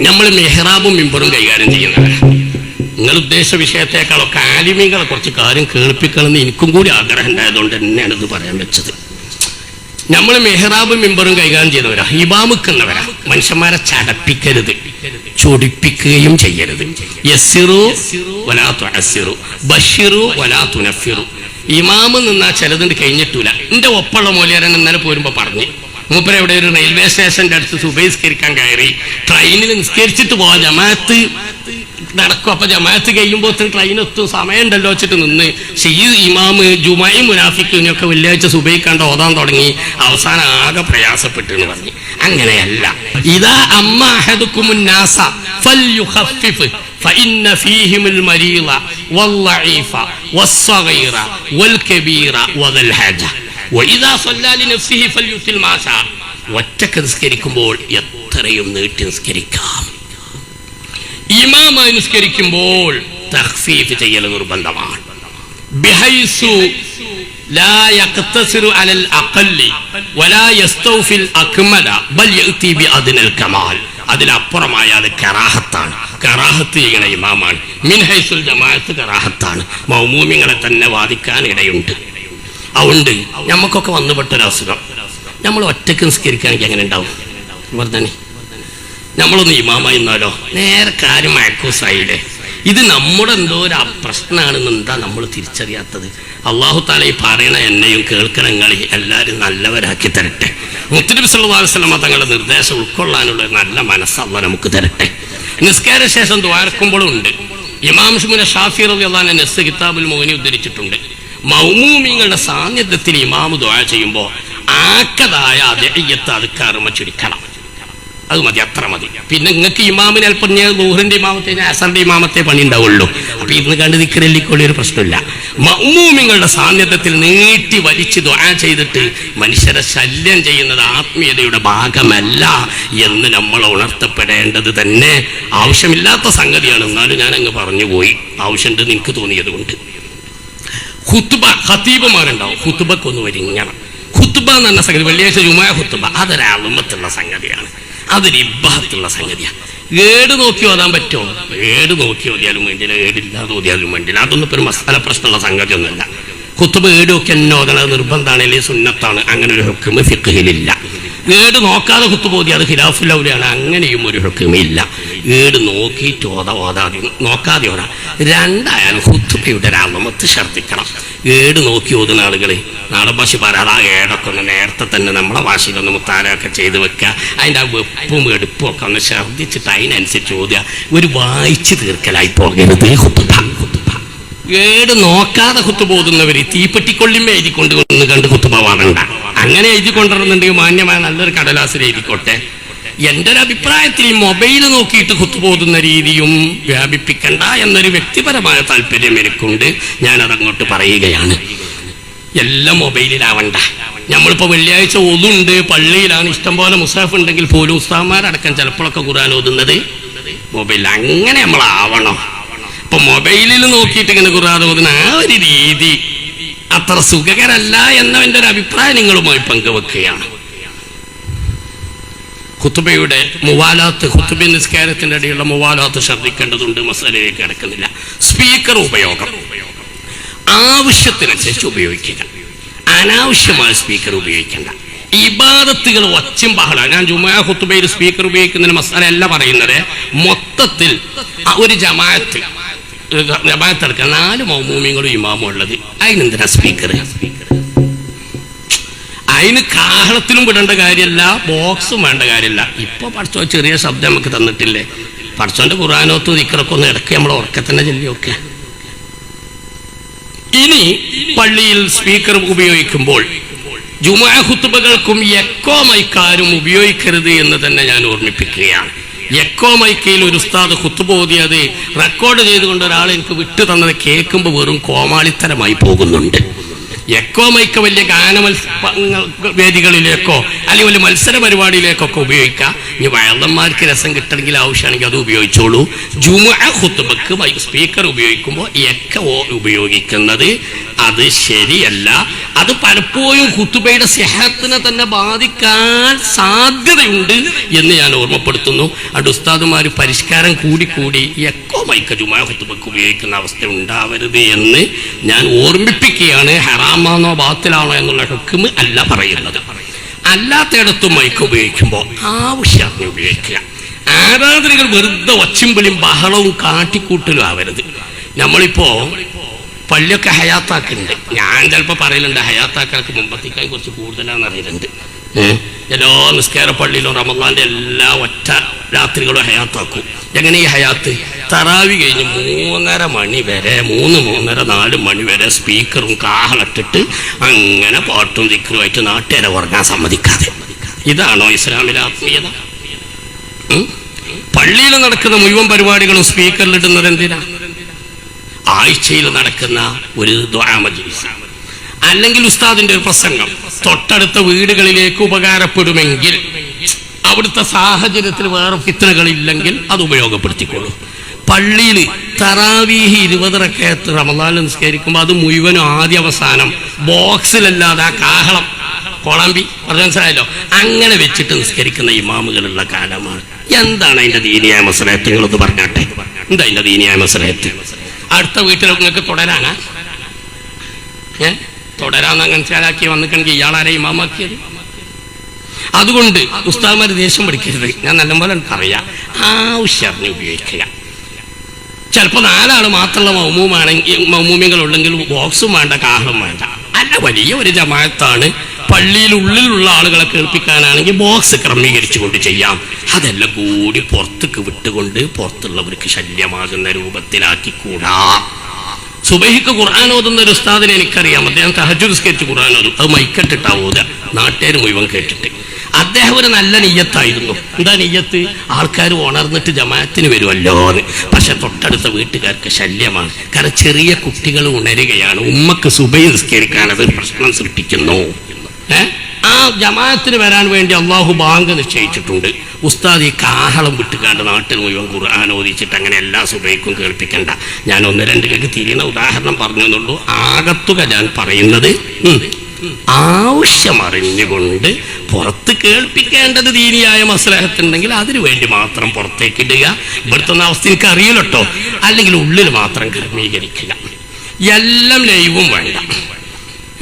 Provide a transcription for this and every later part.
നമ്മൾ മെഹ്റാബും മിമ്പറും കൈകാര്യം ചെയ്യുന്നവരാണ് നിങ്ങൾ ഉദ്ദേശ വിഷയത്തെക്കാളൊക്കെ ആലിമീങ്ങളെ കുറച്ച് കാര്യം കേൾപ്പിക്കണമെന്ന് എനിക്കും കൂടി ആഗ്രഹം ഉണ്ടായതുകൊണ്ട് തന്നെയാണ് ഇത് പറയാൻ വെച്ചത്. നമ്മൾ മെഹ്റാബും മിമ്പറും കൈകാര്യം ചെയ്യുന്നവരാ ഹിബാമുക്കുന്നവരാ മനുഷ്യന്മാരെ ചടപ്പിക്കരുത്. ചൊടിപ്പിക്കുകയും ചെയ്യരുത്. യസിറു ഇമാമ് നിന്നാ ചിലതുണ്ട് കഴിഞ്ഞിട്ടില്ല എന്റെ ഒപ്പമുള്ള മൂല്യരൻ ഇന്നലെ പോരുമ്പോ പറഞ്ഞു മൂപ്പര ഇവിടെ ഒരു റെയിൽവേ സ്റ്റേഷന്റെ അടുത്ത് സുബൈസ്കരിക്കാൻ കയറി ട്രെയിനിൽ നിസ്കരിച്ചിട്ട് പോവാ ജമാഅത്ത് നടക്കും അപ്പൊ ജമാഅത്ത് കഴിയുമ്പോൾ ട്രെയിൻ എത്തും സമയമുണ്ടല്ലോ വെച്ചിട്ട് നിന്ന് ഷീ ഇമാമ് ജുമായി മുനാഫിക്കിനൊക്കെ വെള്ളിയാഴ്ച സുബൈ കണ്ട് ഓതാൻ തുടങ്ങി അവസാനം ആകെ പ്രയാസപ്പെട്ടു എന്ന് പറഞ്ഞു അങ്ങനെയല്ല ഇതാ അമ്മ അഹദുക്കുമുന്നാസ ഫൽയുഖഫിഫ് فإن فيهم المريض والضعيف والصغير والكبير وذا الحاجة وإذا صلى لنفسه فليتل ما شاء ഒറ്റക്ക് നിസ്കരിക്കുമ്പോൾ എത്രയും നീട്ടി നിസ്കരിക്കാം ഇമാമായി നിസ്കരിക്കുമ്പോൾ തഖ്ഫീഫ് ചെയ്യൽ നിർബന്ധമാണ് ബിഹൈസു لا يقتصر على الأقل ولا يستوفي الأكمل بل يأتي بأدنى الكمال അതിലപ്പുറമായ അത് കറാഹത്താണ് കറാഹത്ത് ചെയ്യണ ഇമാമാണ് മിൻഹൈസുൽ ജമാഅത്ത് കറാഹത്താണ് മൗമൂമിങ്ങളെ തന്നെ വാദിക്കാൻ ഇടയുണ്ട് അതുകൊണ്ട് നമുക്കൊക്കെ വന്നുപെട്ട ഒരു അസുഖം. നമ്മൾ ഒറ്റയ്ക്ക് നിസ്കരിക്കുകയാണെങ്കിൽ എങ്ങനെ ഉണ്ടാവും? വർദ്ധനെ നമ്മളൊന്ന് ഇമാമായി നിന്നാലോ നേരെ കാര്യം മയക്കൂസായില്ലേ? ഇത് നമ്മുടെ എന്തോ ഒരു പ്രശ്നമാണെന്ന് എന്താ നമ്മൾ തിരിച്ചറിയാത്തത്? അള്ളാഹു താല ഈ പറയണ എന്നെയും കേൾക്കണങ്ങളെ എല്ലാവരും നല്ലവരാക്കി തരട്ടെ. മുത്തനബി അലൈഹി തങ്ങളുടെ നിർദ്ദേശം ഉൾക്കൊള്ളാനുള്ള നല്ല മനസ്സ് അള്ളാഹ് നമുക്ക് തരട്ടെ. നിസ്കാര ശേഷം ദ്വാരക്കുമ്പോഴും ഉണ്ട്. ഇമാം ഷുമുന ഷാഫി റളിയല്ലാഹു നെസ് കിതാബുൽ മോഹിനി ഉദ്ധരിച്ചിട്ടുണ്ട്. മൗമൂമിങ്ങളുടെ സാന്നിധ്യത്തിൽ ഇമാമ് ദ്വാ ചെയ്യുമ്പോൾ ആക്കതായ അദ്ദേഹത്തെ അതുക്കാറുമ ചുരുക്കണം അത് മതി അത്ര മതി. പിന്നെ നിങ്ങൾക്ക് ഇമാമിനെ അല്പം ഞാൻ നൂറിന്റെ ഇമാമത്തെ അസറിന്റെ ഇമാമത്തെ പണി ഉണ്ടാവുള്ളൂ. അപ്പൊ ഇന്ന് കണ്ട് നിക്കരല്ലിക്കൊള്ളി ഒരു പ്രശ്നമില്ല. മൗമൂമിങ്ങളുടെ സാന്നിധ്യത്തിൽ നീട്ടി വലിച്ചു ദ്വാ ചെയ്തിട്ട് മനുഷ്യരെ ശല്യം ചെയ്യുന്നത് ആത്മീയതയുടെ ഭാഗമല്ല എന്ന് നമ്മൾ ഉണർത്തപ്പെടേണ്ടത് തന്നെ ആവശ്യമില്ലാത്ത സംഗതിയാണ്. എന്നാലും ഞാൻ അങ്ങ് പറഞ്ഞുപോയി ആവശ്യമുണ്ട് നിനക്ക് തോന്നിയത് കൊണ്ട് ഹുത്തുബ ഹത്തീബുമാരുണ്ടാവും ഹുത്തുബക്കൊന്ന് വരിങ്ങണം ഹുത്തുബ എന്ന് പറഞ്ഞ സംഗതി വെള്ളിയാഴ്ച ജുമായ ഹുത്തുബ അതൊരു അളുമത്തുള്ള സംഗതിയാണ്. അതൊരു ഇബ്ബാത്തുള്ള സംഗതിയാണ്. ഏട് നോക്കി ഓതാൻ പറ്റുമോ? ഏട് നോക്കി ഓതിയാലും വേണ്ടില്ല. ഏടില്ലാതെ ഓതിയാലും വേണ്ടില്ല. അതൊന്നും ഇപ്പൊ ഒരു മസാല പ്രശ്നമുള്ള സംഗതിയൊന്നുമല്ല. കുത്തുബ് ഏടൊക്കെ എന്നെ ഓതണത് നിർബന്ധമാണ്. അല്ലെങ്കിൽ സുന്നത്താണ്. അങ്ങനെ ഒരു ഹുക്കുമ് ഫിഖിലില്ല. ഏട് നോക്കാതെ കുത്തുപോതി അത് ഖിലാഫുല്ലൗലിയാണ് അങ്ങനെയും ഒരു ഹുക്കുമില്ല ഏട് നോക്കിയിട്ട് ഓത ഓതാതെ നോക്കാതെ ഓതാ. രണ്ടായാലും ഹുത്തുബയുടെ രാമത്ത് ഛർദ്ദിക്കണം. ഏട് നോക്കി ഓതുന്ന ആളുകൾ നാടൻ ഭാഷ പറയാതെ ഏടൊക്കെ ഒന്ന് നേരത്തെ തന്നെ നമ്മളെ ഭാഷയിലൊന്ന് മുത്താരൊക്കെ ചെയ്ത് വെക്കുക അതിന്റെ ആ വെപ്പും എടുപ്പും ഒക്കെ ഒന്ന് ഛർദ്ദിച്ചിട്ട് അതിനനുസരിച്ച് ഓതുക. ഒരു വായിച്ച് തീർക്കലായി പോകരുത്. ഏട് നോക്കാതെ കുത്തു പോകുന്നവര് തീപ്പെട്ടിക്കൊള്ളിമേ എഴുതി കൊണ്ട് വന്ന് കണ്ട് കുത്തുപോവാറുണ്ടാകും അങ്ങനെ എഴുതി കൊണ്ടുവരുന്നുണ്ടെങ്കിൽ മാന്യമായ നല്ലൊരു കടലാസിൽ എഴുതിക്കോട്ടെ. എന്റെ ഒരു അഭിപ്രായത്തിൽ മൊബൈൽ നോക്കിയിട്ട് കുത്തുപോകുന്ന രീതിയും വ്യാപിപ്പിക്കണ്ട എന്നൊരു വ്യക്തിപരമായ താല്പര്യം എനിക്കുണ്ട്. ഞാനതങ്ങോട്ട് പറയുകയാണ്. എല്ലാം മൊബൈലിലാവണ്ട. നമ്മളിപ്പോ വെള്ളിയാഴ്ച ഒതുണ്ട് പള്ളിയിലാണ്. ഇഷ്ടം പോലെ മുസാഫ് ഉണ്ടെങ്കിൽ പോലും ഉസ്താമാരടക്കം ചിലപ്പോഴൊക്കെ ഖുർആൻ ഓതുന്നത് മൊബൈൽ അങ്ങനെ നമ്മളാവണം. ഇപ്പൊ മൊബൈലിൽ നോക്കിയിട്ട് ഇങ്ങനെ ഖുർആൻ ഓതുന്ന ആ ഒരു രീതി അത്ര സുഖകരല്ല എന്നവന്റെ ഒരു അഭിപ്രായം നിങ്ങളുമായി പങ്കുവെക്കുകയാണ്. ഖുത്തുബയുടെ മുവാലാത്ത് ഖുത്തുബി നിസ്കാരത്തിന്റെ ഇടയിലുള്ള മുവാലാത്ത് ശ്രദ്ധിക്കേണ്ടതുണ്ട് മസാലയിലേക്ക് കിടക്കുന്നില്ല. സ്പീക്കർ ഉപയോഗം. ആവശ്യത്തിനനുസരിച്ച് ഉപയോഗിക്കുക. അനാവശ്യമായ സ്പീക്കർ ഉപയോഗിക്കേണ്ട. ഇബാദത്തുകൾ ഒച്ചും ബഹള ഞാൻ ജുമാ ഖുത്തുബയിൽ സ്പീക്കർ ഉപയോഗിക്കുന്നതിന് മസാല അല്ല പറയുന്നത്. മൊത്തത്തിൽ ഒരു ജമാഅത്ത് നാല് മൗമൂമിയങ്ങളും ഇമാമും ഉള്ളത് അതിനെന്തിനാ സ്പീക്കർ അതിന് കാഹളത്തിലും വിടേണ്ട കാര്യമല്ല ബോക്സും വേണ്ട കാര്യമല്ല ഇപ്പൊ പഠിച്ചോ ചെറിയ ശബ്ദം നമുക്ക് തന്നിട്ടില്ലേ? പഠിച്ചോന്റെ ഖുറാനോത്ത് ഇക്കറൊക്കെ ഒന്ന് ഇടയ്ക്ക് നമ്മൾ ഉറക്കത്തന്നെ ചെല്ലിയൊക്കെ ഇനി പള്ളിയിൽ സ്പീക്കർ ഉപയോഗിക്കുമ്പോൾ ജുമാ ഹുത്തുബകൾക്കും എക്കോ മൈക്കാരും ഉപയോഗിക്കരുത് എന്ന് തന്നെ ഞാൻ ഓർമ്മിപ്പിക്കുകയാണ്. എക്കോ മൈക്കയിൽ ഒരു ഉസ്താദ് കുത്തുപോതിയത് റെക്കോർഡ് ചെയ്തുകൊണ്ട് ഒരാൾ എനിക്ക് വിട്ടു തന്നത് കേൾക്കുമ്പോൾ വെറും കോമാളിത്തരമായി പോകുന്നുണ്ട്. എക്കോ മൈക്ക വലിയ ഗാന മത്സ വേദികളിലേക്കോ അല്ലെങ്കിൽ വലിയ മത്സര പരിപാടിയിലേക്കൊക്കെ ഉപയോഗിക്കാം. ഇനി വയലന്മാർക്ക് രസം കിട്ടണമെങ്കിൽ ആവശ്യമാണെങ്കിൽ അത് ഉപയോഗിച്ചോളൂ. ജുമ ഹുത്തുബക്ക് സ്പീക്കർ ഉപയോഗിക്കുമ്പോൾ എക്ക ഉപയോഗിക്കുന്നത് അത് ശരിയല്ല. അത് പലപ്പോഴും ഹുത്തുബയുടെ സെഹത്തിനെ തന്നെ ബാധിക്കാൻ സാധ്യതയുണ്ട് എന്ന് ഞാൻ ഓർമ്മപ്പെടുത്തുന്നു. അത് ഉസ്താദുമാർ പരിഷ്കാരം കൂടിക്കൂടി എക്കോ മൈക്ക ജുമാ ഹുത്തുബക്ക് ഉപയോഗിക്കുന്ന അവസ്ഥ ഉണ്ടാവരുത് എന്ന് ഞാൻ ഓർമ്മിപ്പിക്കുകയാണ്. ഹറാമാണോ ബാത്തിലാണോ എന്നുള്ള ഹുക്കുമ് അല്ല പറയുന്നത്. അല്ലാത്തയിടത്തും മൈക്ക് ഉപയോഗിക്കുമ്പോൾ ആവശ്യത്തിന് ഉപയോഗിക്കുക. ആരാധനകൾ വെറുതെ ഒച്ചിമ്പിളിയും ബഹളവും കാട്ടിക്കൂട്ടലും ആവരുത്. നമ്മളിപ്പോ പള്ളിയൊക്കെ ഹയാത്താക്കുന്നുണ്ട് ഞാൻ ചിലപ്പോൾ പറയലുണ്ട് ഹയാത്താക്കൾക്ക് മുമ്പത്തേക്കാൻ കുറച്ച് കൂടുതലാണെന്ന് അറിയലുണ്ട്. ഏഹ് എല്ലാ നിസ്കാര പള്ളിയിലും റമദാന്റെ എല്ലാ ഒറ്റ രാത്രികളും ഹയാത്താക്കും എങ്ങനെ ഈ ഹയാത്ത്? തറാവി കഴിഞ്ഞ് മൂന്നര മണി വരെ മൂന്ന് മൂന്നര നാല് മണി വരെ സ്പീക്കറും കാഹളട്ടിട്ട് അങ്ങനെ പാട്ടും ദിക്കറുമായിട്ട് നാട്ടുകാരെ ഉറങ്ങാൻ സമ്മതിക്കാതെ. ഇതാണോ ഇസ്ലാമിലെ ആത്മീയത? പള്ളിയിൽ നടക്കുന്ന മുഴുവൻ പരിപാടികളും സ്പീക്കറിലിടുന്നത് എന്തിനാ? ആഴ്ചയിൽ നടക്കുന്ന ഒരു ദ്വാമജീസ് അല്ലെങ്കിൽ ഉസ്താദിന്റെ ഒരു പ്രസംഗം. തൊട്ടടുത്ത വീടുകളിലേക്ക് ഉപകാരപ്പെടുമെങ്കിൽ അവിടുത്തെ സാഹചര്യത്തിൽ വേറെ ഫിത്തനകളില്ലെങ്കിൽ അത് ഉപയോഗപ്പെടുത്തിക്കോളൂ പള്ളിയിൽ തറാവീഹി ഇരുപതരക്കയത്ത് റമദാൻ നിസ്കരിക്കുമ്പോൾ അത് മുഴുവനും ആദ്യ അവസാനം ബോക്സിലല്ലാതെ ആ കാഹളം കൊളമ്പി പറഞ്ഞു മനസ്സിലായല്ലോ? അങ്ങനെ വെച്ചിട്ട് നിസ്കരിക്കുന്ന ഇമാമുകളുള്ള കാലമാണ്. എന്താണ് അതിന്റെ ദീനിയായ മസലഹത്ത്? നിങ്ങളൊന്ന് പറഞ്ഞാട്ടെ. എന്താ അതിന്റെ ദീനിയായ മസലഹത്ത്? അടുത്ത വീട്ടിൽ നിങ്ങൾക്ക് തുടരാനാ? ഏ? തുടരാന്ന് മനസ്സിലാക്കി വന്നിട്ടുണ്ടെങ്കിൽ ഇയാളാരെയും മാമാക്കിയത് അതുകൊണ്ട് ഉസ്താദ്മാർ ദേഷ്യം പഠിക്കരുത് ഞാൻ നല്ലപോലെ അറിയാം ആവശ്യം ഉപയോഗിക്കുക. ചിലപ്പോൾ നാലാൾ മാത്രമുള്ള മൗമൂമാണെങ്കിൽ മൗമൂമികളുണ്ടെങ്കിൽ ബോക്സും വേണ്ട കാഹളും വേണ്ട. അല്ല വലിയ ഒരു ജമാഅത്താണ്. പള്ളിയിൽ ഉള്ളിലുള്ള ആളുകളെ കേൾപ്പിക്കാനാണെങ്കിൽ ബോക്സ് ക്രമീകരിച്ചു കൊണ്ട് ചെയ്യാം. അതെല്ലാം കൂടി പുറത്തേക്ക് വിട്ടുകൊണ്ട് പുറത്തുള്ളവർക്ക് ശല്യമാകുന്ന രൂപത്തിലാക്കിക്കൂടാ സുബഹിക്ക് ഖുർആൻ ഓതുന്ന ഒരു ഉസ്താദിനെ എനിക്കറിയാം. അദ്ദേഹം തഹജു നിസ്കരിച്ച് ഖുർആൻ ഓതും. അത് മൈക്കട്ടിട്ടാ നാട്ടുകാർ മുഴുവൻ കേട്ടിട്ട്. അദ്ദേഹം ഒരു നല്ല നെയ്യത്തായിരുന്നു. എന്താ നെയ്യത്ത്? ആൾക്കാർ ഉണർന്നിട്ട് ജമാഅത്തിന് വരുമല്ലോ എന്ന്. പക്ഷെ തൊട്ടടുത്ത വീട്ടുകാർക്ക് ശല്യമാണ്. കാരണം ചെറിയ കുട്ടികൾ ഉണരുകയാണ്. ഉമ്മക്ക് സുബൈ നിസ്കരിക്കാൻ അത് പ്രശ്നം സൃഷ്ടിക്കുന്നു. ഏ? ആ ജമാഅത്തിന് വരാൻ വേണ്ടി അള്ളാഹു ബാങ്ക് നിശ്ചയിച്ചിട്ടുണ്ട്. ഉസ്താദ് ഈ കാഹളം വിട്ടുകാണ്ട് നാട്ടിൽ മുഴുവൻ ഖുർആൻ ഓദിച്ചിട്ട് അങ്ങനെ എല്ലാ സുബൈക്കും കേൾപ്പിക്കണ്ട. ഞാൻ ഒന്ന് രണ്ട് കേക്ക് തിരിയുന്ന ഉദാഹരണം പറഞ്ഞു എന്നുള്ളൂ ആകത്തുക ഞാൻ പറയുന്നത് ആവശ്യമറിഞ്ഞുകൊണ്ട് പുറത്ത് കേൾപ്പിക്കേണ്ടത് ദീനിയായ മസ്ലഹത്തുണ്ടെങ്കിൽ അതിനു വേണ്ടി മാത്രം പുറത്തേക്ക് ഇടുക. ഇവിടുത്തെ അവസ്ഥ എനിക്ക് അറിയില്ലട്ടോ അല്ലെങ്കിൽ ഉള്ളിൽ മാത്രം ക്രമീകരിക്കുക. എല്ലാം ലൈവും വേണ്ട.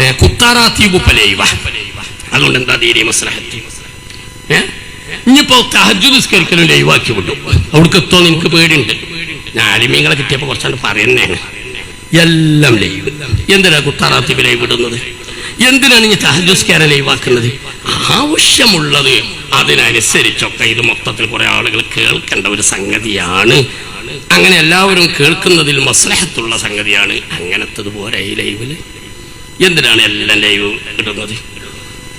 ഏ, കുത്താറാത്തീബുപ്പ ലൈവ. അതുകൊണ്ട് എന്താ ദീനിയ മസ്ലഹത്ത്? ഇനിയിപ്പോ തഹജു നിസ്കരിക്കലും ലൈവാക്കി വിട്ടു അവിടേക്ക് എത്തോ നിനക്ക് പേടിയുണ്ട്. ഞാൻ അടിമീങ്ങളെ കിട്ടിയപ്പോ കുറച്ചാണ്ട് പറയുന്നതാണ്. എല്ലാം ലൈവ്. എന്തിനാ കുത്താറാത്തി ലൈവ് ഇടുന്നത് എന്തിനാണ് ഇനി തഹജുസ്കാരം ലൈവാക്കുന്നത്? ആവശ്യമുള്ളത് അതിനനുസരിച്ചൊക്കെ ഇത് മൊത്തത്തിൽ കുറെ ആളുകൾ കേൾക്കേണ്ട ഒരു സംഗതിയാണ്. അങ്ങനെ എല്ലാവരും കേൾക്കുന്നതിൽ മസ്ലഹത്തുള്ള സംഗതിയാണ് അങ്ങനത്തത് അങ്ങനത്തതുപോലെ ഈ ലൈവിൽ. എന്തിനാണ് എല്ലാം ലൈവ് ഇടുന്നത്?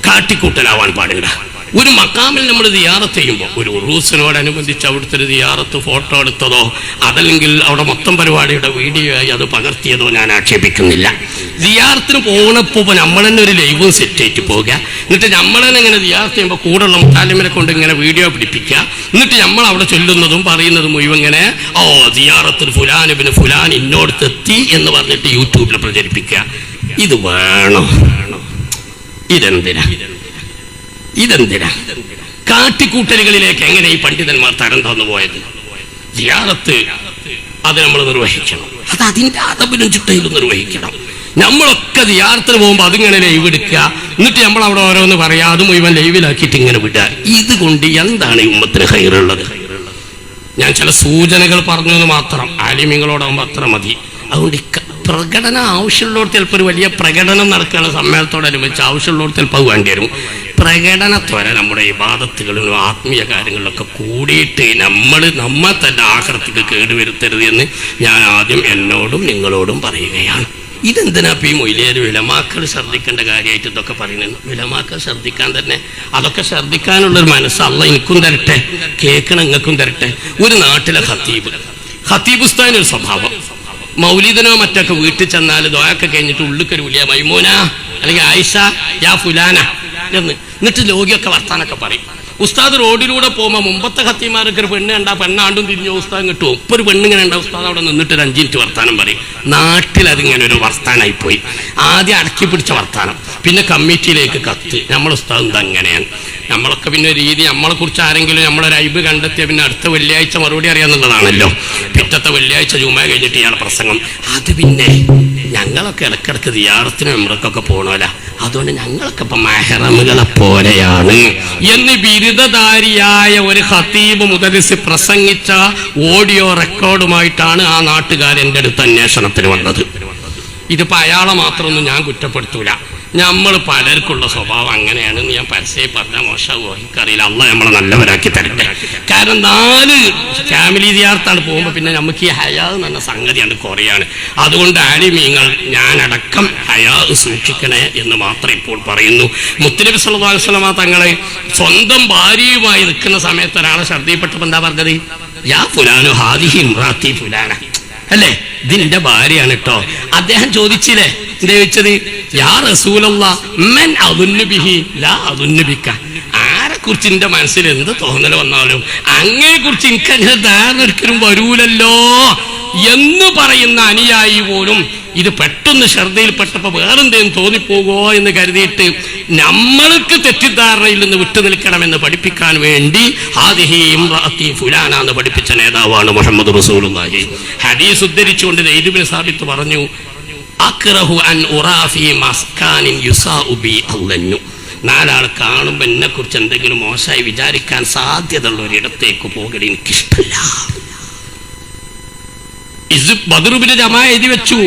കാട്ടിക്കൂട്ടലാവാൻ പാടില്ല. ഒരു മക്കാമിൽ നമ്മൾ ദിയാറത്ത് ചെയ്യുമ്പോൾ ഒരു ഉറൂസിനോടനുബന്ധിച്ച് അവിടുത്തെ ഒരു ദിയാറത്ത് ഫോട്ടോ എടുത്തതോ അതല്ലെങ്കിൽ അവിടെ മൊത്തം പരിപാടിയുടെ വീഡിയോ ആയി അത് പകർത്തിയതോ ഞാൻ ആക്ഷേപിക്കുന്നില്ല. ദിയാറത്തിന് പോകണപ്പോൾ നമ്മൾ തന്നെ ഒരു ലൈവും സെറ്റ് ആയിട്ട് പോവുക. എന്നിട്ട് നമ്മൾ തന്നെ ഇങ്ങനെ ദിയാറത്ത് ചെയ്യുമ്പോൾ കൂടെയുള്ള മുത്താലിമിനെ കൊണ്ട് ഇങ്ങനെ വീഡിയോ പിടിപ്പിക്കുക. എന്നിട്ട് നമ്മൾ അവിടെ ചൊല്ലുന്നതും പറയുന്നതും മുഴുവൻ ഇങ്ങനെ ഓ ദിയാറത്തിൽ ഫുലാനുബിന് ഫുലാൻ ഇന്നോടത്തെത്തി എന്ന് പറഞ്ഞിട്ട് യൂട്യൂബിൽ പ്രചരിപ്പിക്കുക. ഇത് വേണോ. ഇതെന്തിനാ? ഇതെന്തിനാ? കാട്ടിക്കൂട്ടലുകളിലേക്ക് എങ്ങനെ ഈ പണ്ഡിതന്മാർ തരം തന്നു പോയത്? ജിയാറത്ത് അത് നമ്മൾ നിർവഹിക്കണം. അത് അതിന്റെ അതപിനും ചിട്ടയിലും നിർവഹിക്കണം. നമ്മളൊക്കെ ജിയാറത്തിന് പോകുമ്പോൾ അതിങ്ങനെ ലൈവ് എടുക്കുക. എന്നിട്ട് നമ്മൾ അവിടെ ഓരോന്ന് പറയാ അത് മുഴുവൻ ലൈവിലാക്കിയിട്ട് ഇങ്ങനെ വിടുക. ഇതുകൊണ്ട് എന്താണ് ഈ ഉമ്മത്തിന് ഹൈറുള്ളത് ഞാൻ ചില സൂചനകൾ പറഞ്ഞു എന്ന് മാത്രം ആലിമ്യങ്ങളോടാകുമ്പോൾ അത്ര മതി. അതുകൊണ്ട് പ്രകടനം ആവശ്യമുള്ളവർക്ക് ചിലപ്പോൾ ഒരു വലിയ പ്രകടനം നടക്കുന്ന സമ്മേളനത്തോടനുബന്ധിച്ച് ആവശ്യമുള്ളവർക്ക് ചിലപ്പോൾ അത് വേണ്ടി വരും. പ്രകടനത്തോടെ നമ്മുടെ ഇബാദത്തുകളിലും ആത്മീയ കാര്യങ്ങളിലൊക്കെ കൂടിയിട്ട് നമ്മൾ നമ്മെ തന്നെ ആഹൃത്തിക്ക് കേടുവരുത്തരുത് എന്ന് ഞാൻ ആദ്യം എന്നോടും നിങ്ങളോടും പറയുകയാണ്. ഇതെന്തിനാ ഇപ്പം ഈ മൊയിലേര് വിലമാക്കൾ ശ്രദ്ധിക്കേണ്ട കാര്യമായിട്ട് ഇതൊക്കെ പറയുന്നത്? വിലമാക്കൾ ശ്രദ്ധിക്കാൻ തന്നെ അതൊക്കെ ശ്രദ്ധിക്കാനുള്ളൊരു മനസ്സ് അല്ല എനിക്കും തരട്ടെ കേൾക്കണം നിങ്ങൾക്കും തരട്ടെ. ഒരു നാട്ടിലെ ഖത്തീബ്. ഖത്തീബ് ഉസ്താദിന് ഒരു സ്വഭാവം. മൗലിദനോ മറ്റൊക്കെ വീട്ടിൽ ചെന്നാൽ ദോയൊക്കെ കഴിഞ്ഞിട്ട് ഉള്ളിക്കൊരു വിളിയ മൈമോന അല്ലെങ്കിൽ ആയിഷ യാ ഫുലാന. എന്ന് എന്നിട്ട് ലോകിയൊക്കെ വർത്താനൊക്കെ പറയും. ഉസ്താദ് റോഡിലൂടെ പോകുമ്പോൾ മുമ്പത്തെ ഖത്തീമാരൊക്കെ ഒരു പെണ്ണ് കണ്ടാ പെണ്ണാണ്ടും തിരിഞ്ഞു ഉസ്താദ് കിട്ടും ഇപ്പൊ ഒരു പെണ്ണിങ്ങനെ ഉണ്ടാവും ഉസ്താദ് അവിടെ നിന്നിട്ട് ഒരു അഞ്ച് മിനിറ്റ് വർത്താനം പറയും. നാട്ടിൽ അതിങ്ങനെ ഒരു വർത്താനായി പോയി. ആദ്യം അടക്കി പിടിച്ച വർത്താനം. പിന്നെ കമ്മിറ്റിയിലേക്ക് കത്ത്. നമ്മൾ ഉസ്താദ് എന്താ അങ്ങനെയാണ്. നമ്മളൊക്കെ പിന്നെ രീതി നമ്മളെ കുറിച്ച് ആരെങ്കിലും നമ്മളൊരു ഐബ് കണ്ടെത്തിയ പിന്നെ അടുത്ത വെള്ളിയാഴ്ച മറുപടി അറിയാന്നുള്ളതാണല്ലോ പിറ്റത്തെ വെള്ളിയാഴ്ച ജുമ കഴിഞ്ഞിട്ട് ഇയാളെ പ്രസംഗം. അത് പിന്നെ ഞങ്ങളൊക്കെ ഇടക്കിടക്ക് ദിയാറത്തിന് നമ്മളൊക്കെ പോകണമല്ല അതുകൊണ്ട് ഞങ്ങളൊക്കെ ഇപ്പൊ മെഹറമുകളെ പോലെയാണ്. എന്ന് ബിരുദധാരിയായ ഒരു ഹത്തീബ് മുതലിസ് പ്രസംഗിച്ച ഓഡിയോ റെക്കോർഡുമായിട്ടാണ് ആ നാട്ടുകാരൻ എന്റെ അടുത്ത് അന്വേഷണത്തിന് വന്നത്. ഇതിപ്പോ അയാളെ മാത്രമൊന്നും ഞാൻ കുറ്റപ്പെടുത്തൂല. നമ്മൾ പലർക്കുള്ള സ്വഭാവം അങ്ങനെയാണെന്ന് ഞാൻ പരസ്യം പറഞ്ഞ മോശമാവോ എനിക്കറിയില്ല. അള്ള നമ്മളെ നല്ലവരാക്കി തരട്ടെ. കാരണം നാല് ഫാമിലി ദിയാർത്താണ് പോകുമ്പോൾ പിന്നെ നമുക്ക് ഈ ഹയാ എന്ന സംഗതിയാണ് കുറയാണ്. അതുകൊണ്ട് ആലിമീങ്ങൾ ഞാനടക്കം ഹയാ സൂക്ഷിക്കണേ എന്ന് മാത്രം ഇപ്പോൾ പറയുന്നു. മുത്തലബി വസല്ലമ തങ്ങളെ സ്വന്തം ഭാര്യയുമായി നിൽക്കുന്ന സമയത്ത് ഒരാളെ ശ്രദ്ധയിൽപ്പെട്ടപ്പോൾ എന്താ പറഞ്ഞത്? യാ ഫുലാനു ഹാദിഹി ഇമ്രാത്തി ഫുലാന. അല്ലേ? ഇതിന്റെ ഭാര്യയാണ് കേട്ടോ അദ്ദേഹം ചോദിച്ചില്ലേ? എന്താ യാ മൻ ലാ ആരെ കുറിച്ച് എന്റെ മനസ്സിൽ എന്ത് തോന്നൽ വന്നാലും അങ്ങനെ കുറിച്ച് എനിക്ക് അങ്ങനെ ധാരണ ഒരിക്കലും വരൂലല്ലോ. എന്ന് പറയുന്ന അനുയായി പോലും ഇത് പെട്ടെന്ന് ശ്രദ്ധയിൽപ്പെട്ടപ്പോ വേറെന്തേലും തോന്നിപ്പോകോ എന്ന് കരുതിയിട്ട് നമ്മൾക്ക് തെറ്റിദ്ധാരണയിൽ നിന്ന് വിട്ടു നിൽക്കണമെന്ന് പഠിപ്പിക്കാൻ വേണ്ടി ഇമ്രാത്തി ഫുലാന എന്ന് പഠിപ്പിച്ച നേതാവാണ് മുഹമ്മദ് റസൂലുള്ളാഹി. ഹദീസ് ഉദ്ധരിച്ചുകൊണ്ട് ദൈദുബിൻ സാബിത്ത് പറഞ്ഞു അക്റഹു അൻ ഉറാഫി മസ്കാനിൻ യുസാഉ ബി അല്ലന്നു നാലാൾ കാണുമ്പോൾ എന്നെ കുറിച്ച് എന്തെങ്കിലും മോശമായി വിചാരിക്കാൻ സാധ്യതയുള്ള ഒരിടത്തേക്ക് പോകൽ എനിക്കിഷ്ടമില്ല ജമാ എഴുതി വെച്ചു.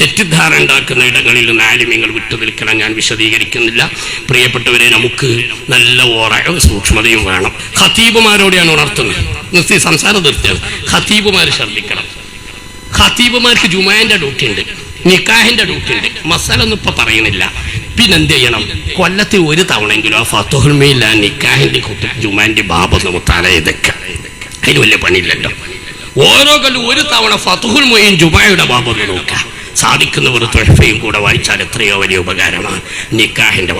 തെറ്റിദ്ധാരണ ഉണ്ടാക്കുന്ന ഇടങ്ങളിൽ നിന്ന് ആലിമ്യങ്ങൾ വിട്ടു നിൽക്കണം. ഞാൻ വിശദീകരിക്കുന്നില്ല. പ്രിയപ്പെട്ടവരെ നമുക്ക് നല്ല ഓറയും സൂക്ഷ്മതയും വേണം. ഖത്തീബുമാരോടെയാണ് ഉണർത്തുന്നത്. നിർത്തി സംസാരം നിർത്തിയത് ഖത്തീബുമാർ ശ്രദ്ധിക്കണം ഖത്തീബുമാർക്ക് ജുമായന്റെ ഡ്യൂട്ടി ഉണ്ട് നിക്കാഹിന്റെ ഡ്യൂട്ടി ഉണ്ട് മസാല ഒന്നും ഇപ്പൊ പറയുന്നില്ല. പിന്നെ എന്ത് ചെയ്യണം കൊല്ലത്തിൽ ഒരു തവണയെങ്കിലും ആ ഫത്തുഹുൽമയില്ല നിക്കാഹിന്റെ കുട്ടി ജുമാന്റെ ബാബൊന്ന് മുത്താല ഇതൊക്കെ അതിന് വലിയ പണിയില്ലല്ലോ. ഓരോ കല്ലും ഒരു തവണ ഫതുഹുൽ മൊയ്യും ജുബായുടെ ബാബൊന്ന് നോക്കാം. സാധിക്കുന്നവർ തുഴഫയും കൂടെ വായിച്ചാൽ എത്രയോ വലിയ ഉപകാരമാണ്. നിക്കാഹിന്റെ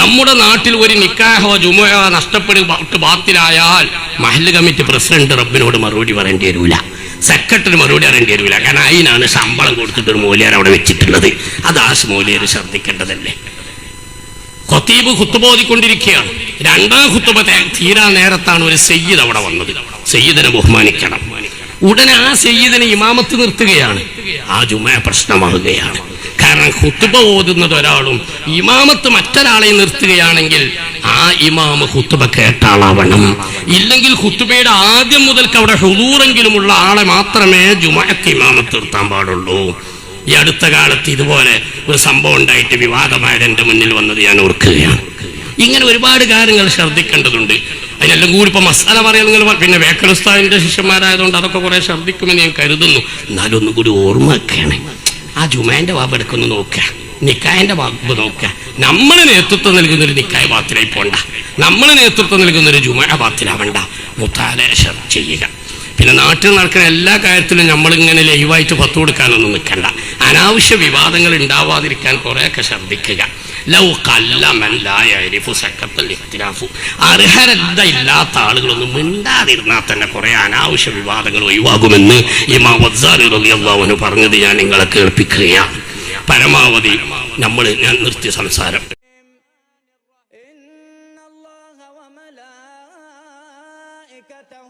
നമ്മുടെ നാട്ടിൽ ഒരു നിക്കാഹോ ജുമയോ നഷ്ടപ്പെട്ട് ബാത്തിലായാൽ മഹല്ല് കമ്മിറ്റി പ്രസിഡന്റ് റബ്ബിനോട് മറുപടി പറയേണ്ടി വരില്ല സെക്രട്ടറി മറുപടി അറിയേണ്ടി വരില്ല കാരണം അതിനാണ് ശമ്പളം കൊടുത്തിട്ട് ഒരു മൂല്യർ അവിടെ വെച്ചിട്ടുള്ളത്. അത് ആ മൂല്യർ ശ്രദ്ധിക്കേണ്ടതല്ലേ? ഖത്തീബ് ഓതിക്കൊണ്ടിരിക്കുകയാണ്. രണ്ടാം ഹുത്തുബ തീരാ നേരത്താണ് ഒരു സയ്യിദ് അവിടെ വന്നത്. സയ്യിദിനെ ബഹുമാനിക്കണം. ഉടനെ ആ സയ്യിദിനെ ഇമാമത്ത് നിർത്തുകയാണ്. ആ ജുമ പ്രശ്നമാകുകയാണ്. കാരണം ഹുത്തുബ ഓതുന്നത് ഒരാളും ഇമാമത്ത് മറ്റൊരാളെ നിർത്തുകയാണെങ്കിൽ ആ ഇമാമ് കേട്ട കേട്ടാളാവണം. ഇല്ലെങ്കിൽ ഹുത്തുബയുടെ ആദ്യം മുതൽക്ക് അവിടെ ഹുദൂറെങ്കിലുമുള്ള ആളെ മാത്രമേ ജുമക്ക് ഇമാമത്ത് നിർത്താൻ പാടുള്ളൂ. ഈ അടുത്ത കാലത്ത് ഇതുപോലെ ഒരു സംഭവം ഉണ്ടായിട്ട് വിവാദമായത് എന്റെ മുന്നിൽ വന്നത് ഞാൻ ഓർക്കുകയാണ്. ഇങ്ങനെ ഒരുപാട് കാര്യങ്ങൾ ശ്രദ്ധിക്കേണ്ടതുണ്ട്. അതിനെല്ലാം കൂടി ഇപ്പൊ മസാല പറയാൻ നിങ്ങൾ പിന്നെ വേക്കലുസ്താവിന്റെ ശിഷ്യന്മാരായതുകൊണ്ട് അതൊക്കെ കുറേ ശ്രദ്ധിക്കുമെന്ന് ഞാൻ കരുതുന്നു. എന്നാലും ഒന്നും കൂടി ഓർമ്മ ആ ജുമാന്റെ വാബ് എടുക്കൊന്ന് നോക്കുക. നിക്കായന്റെ വാബ് നോക്കുക. നമ്മൾ നേതൃത്വം നൽകുന്ന ഒരു നിക്കായ പാത്തിലായി പോണ്ട. നമ്മൾ നേതൃത്വം നൽകുന്ന ഒരു ജുമാ ബാത്തിലാവണ്ട മുത്താലേശം ചെയ്യുക. പിന്നെ നാട്ടിൽ നടക്കുന്ന എല്ലാ കാര്യത്തിലും നമ്മളിങ്ങനെ ലൈവായിട്ട് പത്ത് കൊടുക്കാനൊന്നും നിൽക്കണ്ട അനാവശ്യ വിവാദങ്ങൾ ഉണ്ടാവാതിരിക്കാൻ കുറേയൊക്കെ ശ്രദ്ധിക്കുക ലൗ കല്ലമൻ ലാ യഅരിഫു സക്കത്തൽ ഇഖ്തിലാഫു. അർഹരത ഇല്ലാത്ത ആളുകളൊന്നും മിണ്ടാതിരുന്നാൽ തന്നെ കുറെ അനാവശ്യ വിവാദങ്ങൾ ഒഴിവാകുമെന്ന് ഇമാം വസ്സാലി റളിയല്ലാഹു അൻഹു പറഞ്ഞത് ഞാൻ നിങ്ങളെ കേൾപ്പിക്കുകയാണ് പരമാവധി നമ്മൾ ഞാൻ നിർത്തിയ സംസാരം إن الله وملائكته